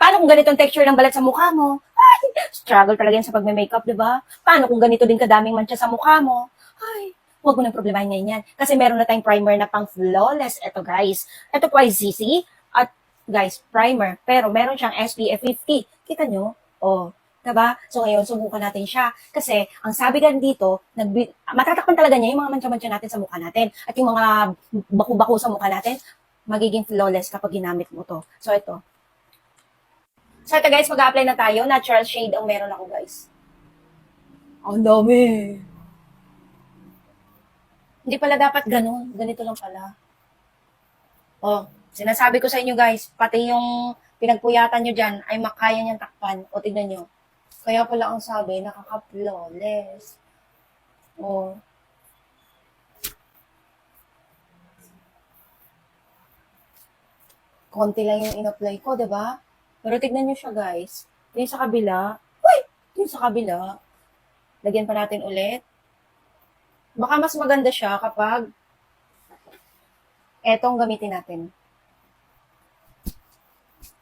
Paano kung ganito ang texture ng balat sa mukha mo? Ay, struggle talaga yan sa pagme-makeup, di ba? Paano kung ganito din kadaming mancha sa mukha mo? Ay, huwag mo nang problemahin ngayon yan. Kasi meron na tayong primer na pang flawless. Ito guys. Ito po ay ZC. At guys, primer. Pero meron siyang SPF 50. Kita nyo? Oh, Diba? So ngayon, subukan natin siya. Kasi, ang sabi gan dito, nagbi- matatakpan talaga niya yung mga mancha-mancha natin sa mukha natin. At yung mga baku-baku sa mukha natin, magiging flawless kapag ginamit mo to. So ito. So ito guys, mag-apply na tayo. Natural shade ang meron ako guys. Ang dami. Hindi pala dapat ganun. Ganito lang pala. Oh, sinasabi ko sa inyo guys, pati yung pinagpuyatan nyo dyan ay makaya niyang takpan. O tignan nyo. Kaya pala ang sabi, nakaka-flawless. Oh. Konti lang yung in-apply ko, 'di ba? Pero tignan nyo siya, guys. Yung sa kabila. Uy! Yung sa kabila. Lagyan pa natin ulit. Baka mas maganda siya kapag etong gamitin natin.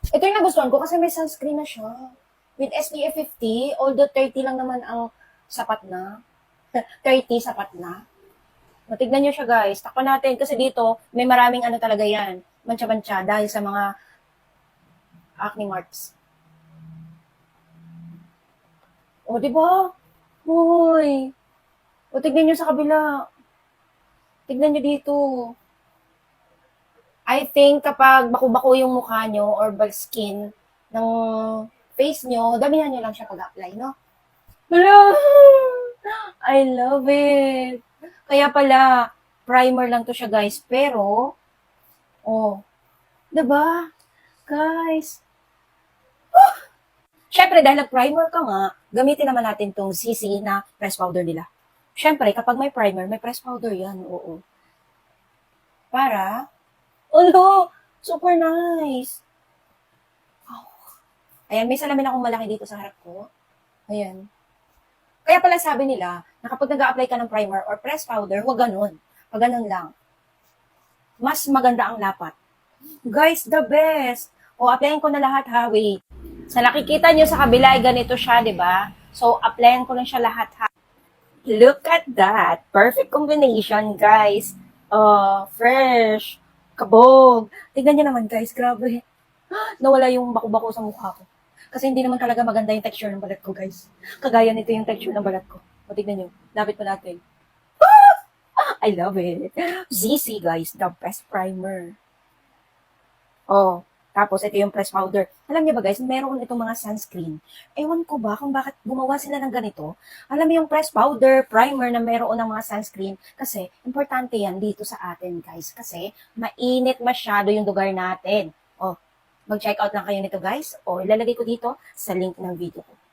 Ito yung nagustuhan ko kasi may sunscreen na siya. With SPF 50, although 30 lang naman ang sapat na. 30 sapat na. Matignan nyo siya guys. Takpan natin kasi dito may maraming ano talaga yan. Mancha-mancha dahil sa mga acne marks. O, di ba? Hoy. O, tignan nyo sa kabila. Tignan nyo dito. I think kapag baku-bako yung mukha nyo or bag skin ng face nyo, damihan nyo lang siya pag-apply, no? Hello! I love it! Kaya pala, primer lang to siya, guys. Pero, oh, diba? Guys, oh! Siyempre, dahil nag-primer ka nga, gamitin naman natin tong CC na press powder nila. Siyempre, kapag may primer, may press powder yan, oo. Para, Ulo, super nice. Oh. Ayan, may salamin akong malaki dito sa harap ko. Ayan. Kaya pala sabi nila, na kapag nag-a-apply ka ng primer or press powder, huwag ganun. Pag ganun lang. Mas maganda ang lapat. Guys, the best. O, applyin ko na lahat ha, wait. Sa nakikita nyo sa kabila, ganito siya, di ba? So, applyin ko lang siya lahat ha. Look at that. Perfect combination, guys. Uh, fresh kabog. Tignan niyo naman guys, grabe. Nawala yung bako-bako sa mukha ko. Kasi hindi naman talaga maganda yung texture ng balat ko guys. Kagaya nito yung texture ng balat ko. O tignan niyo, lapit pa natin. I love it. ZC guys, the best primer. Oh, tapos ito yung press powder. Alam niyo ba guys, meron itong mga sunscreen. Ewan ko ba kung bakit gumawa sila ng ganito. Alam mo yung press powder, primer na meron ng mga sunscreen. Kasi importante yan dito sa atin guys. Kasi mainit masyado yung lugar natin. Oh, mag-check out lang kayo nito guys. O ilalagay ko dito sa link ng video ko.